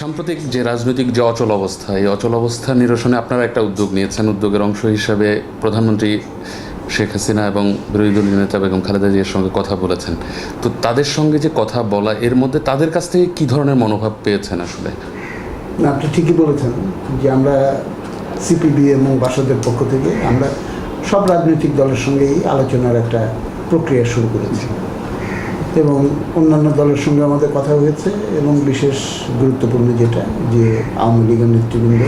সাম্প্রতিক যে রাজনৈতিক যে অচল অবস্থা, এই অচল অবস্থা নিরসনে আপনারা একটা উদ্যোগ নিয়েছেন। উদ্যোগের অংশ হিসাবে প্রধানমন্ত্রী শেখ হাসিনা এবং বিরোধী দলীয় নেতা বেগম খালেদা জিয়ার সঙ্গে কথা বলেছেন। তো তাদের সঙ্গে যে কথা বলা, এর মধ্যে তাদের কাছ থেকে কী ধরনের মনোভাব পেয়েছেন আসলে? না, আপনি ঠিকই বলেছেন যে আমরা সিপিবি এবং বাসদের পক্ষ থেকে আমরা সব রাজনৈতিক দলের সঙ্গেই আলোচনার একটা প্রক্রিয়া শুরু করেছি। এবং অন্যান্য দলের সঙ্গে আমাদের কথা হয়েছে এবং বিশেষ গুরুত্বপূর্ণ যেটা যে আওয়ামী লীগের নেতৃবৃন্দ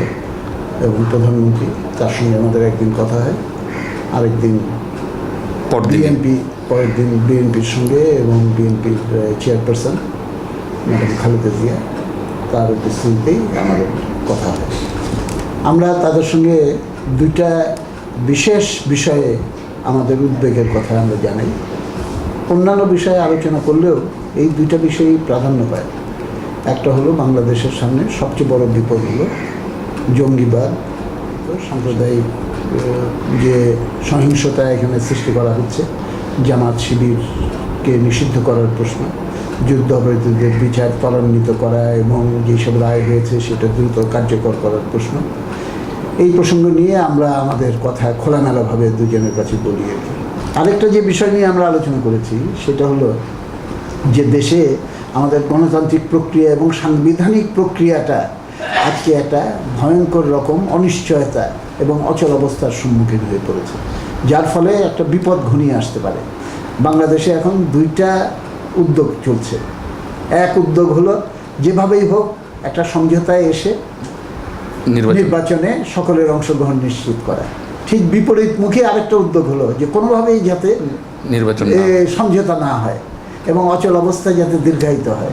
এবং প্রধানমন্ত্রী তার সঙ্গে আমাদের একদিন কথা হয় আরেকদিন বিএনপি পরের দিন বিএনপির সঙ্গে এবং বিএনপির চেয়ারপারসন ম্যাডাম খালেদা জিয়া তার উপস্থিতিতেই আমাদের কথা হয়। আমরা তাদের সঙ্গে দুইটা বিশেষ বিষয়ে আমাদের উদ্বেগের কথা আমরা জানাই। অন্যান্য বিষয়ে আলোচনা করলেও এই দুইটা বিষয়ই প্রাধান্য পায় একটা হলো বাংলাদেশের সামনে সবচেয়ে বড় বিপদ হলো জঙ্গিবাদ সাম্প্রদায়িক যে সহিংসতা এখানে সৃষ্টি করা হচ্ছে, জামাত শিবিরকে নিষিদ্ধ করার প্রশ্ন, যুদ্ধ অপরাধীদের বিচার ত্বরান্বিত করা এবং যেসব রায় হয়েছে সেটা দ্রুত কার্যকর করার প্রশ্ন এই প্রসঙ্গ নিয়ে আমরা আমাদের কথা খোলামেলাভাবে দুজনের কাছে বলি আর কি। আরেকটা যে বিষয় নিয়ে আমরা আলোচনা করেছি সেটা হলো যে দেশে আমাদের গণতান্ত্রিক প্রক্রিয়া এবং সাংবিধানিক প্রক্রিয়াটা আজকে একটা ভয়ঙ্কর রকম অনিশ্চয়তা এবং অচল অবস্থার সম্মুখীন হয়ে পড়েছে। যার ফলে একটা বিপদ ঘনিয়ে আসতে পারে। বাংলাদেশে এখন দুইটা উদ্যোগ চলছে। এক উদ্যোগ হলো যেভাবেই হোক একটা সমঝোতায় এসে নির্বাচনে। সকলের অংশগ্রহণ নিশ্চিত করা। ঠিক বিপরীত মুখে আরেকটা উদ্যোগ হলো যে কোনোভাবেই যাতে নির্বাচন সমঝোতা না হয় এবং অচল অবস্থায় যাতে দীর্ঘায়িত হয়।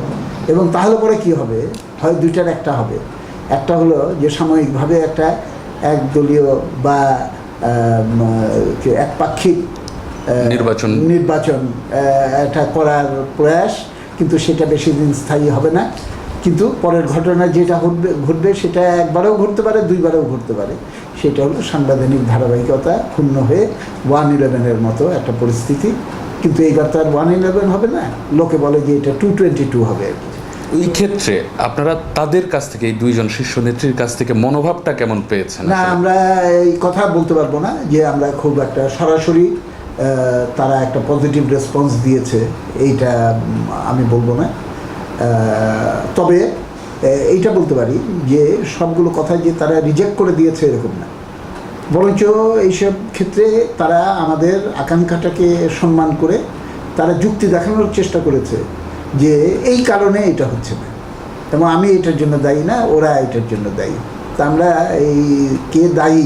এবং তাহলে পরে কি হবে? হয় দুইটার একটা হবে। একটা হলো যে সাময়িকভাবে একটা একদলীয় বা একপাক্ষিক নির্বাচন। নির্বাচন একটা করার প্রয়াস কিন্তু সেটা বেশি দিন স্থায়ী হবে না। কিন্তু পরের ঘটনা যেটা ঘটবে ঘটবে সেটা একবারেও ঘটতে পারে দুইবারেও ঘটতে পারে। সেটা হলো সাংবিধানিক ধারাবাহিকতা ক্ষুণ্ণ হয়ে ওয়ান ইলেভেনের মতো একটা পরিস্থিতি। কিন্তু এইবার তো আর ওয়ান ইলেভেন হবে না। লোকে বলে যে এটা টু টোয়েন্টি টু হবে। আর কি। এই ক্ষেত্রে আপনারা তাদের কাছ থেকে এই দুইজন শীর্ষ নেত্রীর কাছ থেকে মনোভাবটা কেমন পেয়েছেন না আমরা এই কথা বলতে পারব না যে আমরা খুব একটা সরাসরি তারা একটা পজিটিভ রেসপন্স দিয়েছে। এইটা আমি বলব না। তবে এইটা বলতে পারি যে সবগুলো কথা যে তারা রিজেক্ট করে দিয়েছে এরকম না। বরঞ্চ এইসব ক্ষেত্রে তারা আমাদের আকাঙ্ক্ষাটাকে সম্মান করে তারা যুক্তি দেখানোর চেষ্টা করেছে যে এই কারণে এটা হচ্ছে না। এবং আমি এটার জন্য দায়ী না, ওরা এটার জন্য দায়ী। তা আমরা এই কে দায়ী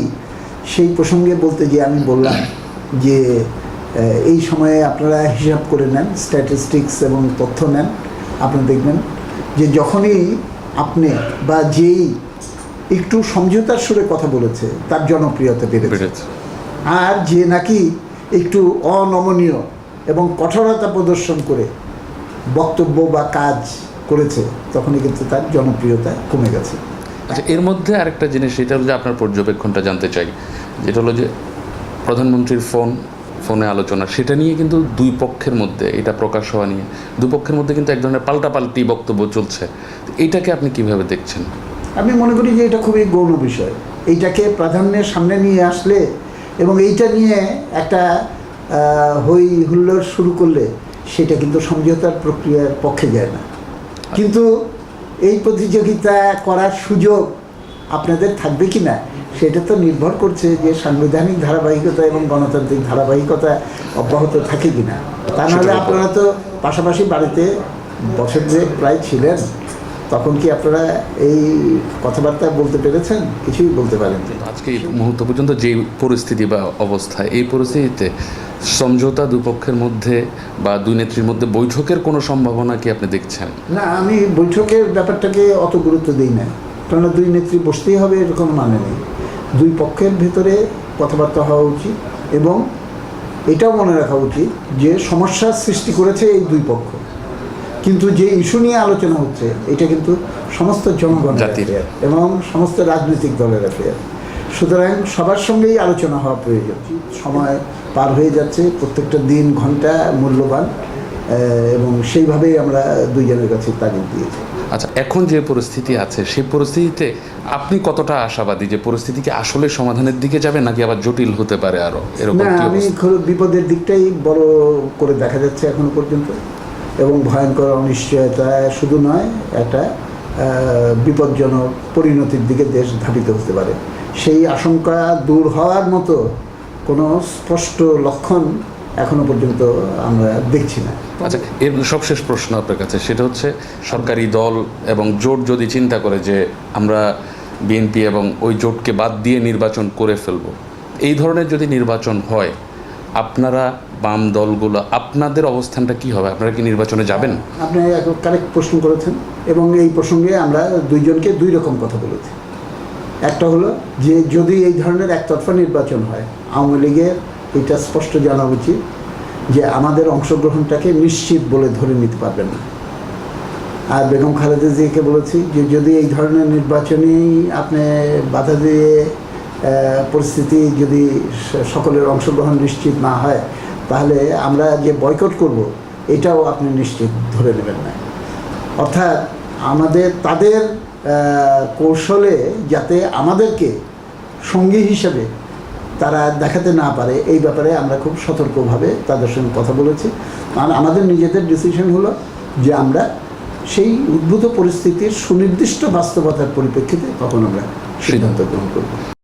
সেই প্রসঙ্গে বলতে গিয়ে আমি বললাম যে এই সময়ে আপনারা হিসাব করে নেন স্ট্যাটিস্টিক্স এবং তথ্য নেন। আপনি দেখবেন যে যখনই আপনি বা যেই একটু সমঝোতার সুরে কথা বলেছে তার জনপ্রিয়তা বেড়েছে। আর যে নাকি একটু অনমনীয় এবং কঠোরতা প্রদর্শন করে বক্তব্য বা কাজ করেছে তখনই কিন্তু তার জনপ্রিয়তা কমে গেছে। আচ্ছা এর মধ্যে আরেকটা জিনিস সেটা হলো যে আপনার পর্যবেক্ষণটা জানতে চাই। যেটা হলো যে প্রধানমন্ত্রীর ফোন ফোনে আলোচনা, সেটা নিয়ে কিন্তু দুই পক্ষের মধ্যে এটা প্রকাশ হওয়া নিয়ে, দুই পক্ষের মধ্যে কিন্তু এক ধরনের পাল্টাপাল্টি বক্তব্য চলছে। তো এইটাকে আপনি কীভাবে দেখছেন? আমি মনে করি যে এটা খুবই গৌণ বিষয়। এইটাকে প্রাধান্যের সামনে নিয়ে আসলে এবং এইটা নিয়ে একটা হই হুল্লোড় শুরু করলে সেটা কিন্তু সমঝোতার প্রক্রিয়ার পক্ষে যায় না। কিন্তু এই প্রতিযোগিতা করার সুযোগ আপনাদের থাকবে কি না? সেটা তো নির্ভর করছে যে সাংবিধানিক ধারাবাহিকতা এবং গণতান্ত্রিক ধারাবাহিকতা অব্যাহত থাকে কি না তা নাহলে আপনারা তো পাশাপাশি বাড়িতে বছর যে প্রায় ছিলেন। তখন কি আপনারা এই কথাবার্তা বলতে পেরেছেন? কিছুই বলতে পারেন আজকে এই মুহূর্ত পর্যন্ত যে পরিস্থিতি বা অবস্থা এই পরিস্থিতিতে সমঝোতা দুপক্ষের মধ্যে বা দুই নেত্রীর মধ্যে বৈঠকের কোনো সম্ভাবনা কি আপনি দেখছেন? না আমি বৈঠকের ব্যাপারটাকে অত গুরুত্ব দিই না। কেননা দুই নেত্রী বসতেই হবে এরকম মানে নেই। দুই পক্ষের ভেতরে কথাবার্তা হওয়া উচিত এবং এটাও মনে রাখা উচিত যে সমস্যার সৃষ্টি করেছে এই দুই পক্ষ। কিন্তু যে ইস্যু নিয়ে আলোচনা হচ্ছে এটা কিন্তু সমস্ত জনগণ জাতির। এবং সমস্ত রাজনৈতিক দলের অ্যাফেয়ার সুতরাং সবার সঙ্গেই আলোচনা হওয়া প্রয়োজন। সময় পার হয়ে যাচ্ছে প্রত্যেকটা দিন ঘণ্টা মূল্যবান এবং সেইভাবেই আমরা দুইজনের কাছে তাগিদ দিয়েছি। আচ্ছা এখন যে পরিস্থিতি আছে সেই পরিস্থিতিতে আপনি কতটা আশাবাদী যে পরিস্থিতি কি আসলে সমাধানের দিকে যাবে নাকি আবার জটিল হতে পারে আরও? এরকম না আমি বিপদের দিকটাই বড় করে দেখা যাচ্ছে এখনও পর্যন্ত এবং ভয়ঙ্কর অনিশ্চয়তা শুধু নয় একটা বিপজ্জনক পরিণতির দিকে দেশ ধাবিত হতে পারে। সেই আশঙ্কা দূর হওয়ার মতো কোনো স্পষ্ট লক্ষণ এখনও পর্যন্ত আমরা দেখছি না। আচ্ছা এর সবশেষ প্রশ্ন আপনার কাছে সেটা হচ্ছে সরকারি দল এবং জোট যদি চিন্তা করে যে আমরা বিএনপি এবং ওই জোটকে বাদ দিয়ে নির্বাচন করে ফেলব এই ধরনের যদি নির্বাচন হয় আপনারা বাম দলগুলো আপনাদের অবস্থানটা কি হবে? আপনারা কি নির্বাচনে যাবেন? আপনি কারেক্ট প্রশ্ন করেছেন এবং এই প্রসঙ্গে আমরা দুইজনকে দুই রকম কথা বলেছি। একটা হলো যে যদি এই ধরনের একতরফা নির্বাচন হয় আওয়ামী লীগের এটা স্পষ্ট জানা উচিত যে আমাদের অংশগ্রহণটাকে নিশ্চিত বলে ধরে নিতে পারবেন না। আর বেগম খালেদা জিয়াকে বলেছি যে যদি এই ধরনের নির্বাচনেই আপনি বাধা দিয়ে পরিস্থিতি যদি সকলের অংশগ্রহণ নিশ্চিত না হয়, তাহলে আমরা যে বয়কট করব, এটাও আপনি নিশ্চিত ধরে নেবেন না। অর্থাৎ আমাদের, তাদের কৌশলে যাতে আমাদেরকে সঙ্গী হিসেবে তারা দেখাতে না পারে, এই ব্যাপারে আমরা খুব সতর্কভাবে তাদের সঙ্গে কথা বলেছি। আর আমাদের নিজেদের ডিসিশন হলো যে আমরা সেই উদ্ভূত পরিস্থিতির সুনির্দিষ্ট বাস্তবতার পরিপ্রেক্ষিতে তখন আমরা সিদ্ধান্ত গ্রহণ করব।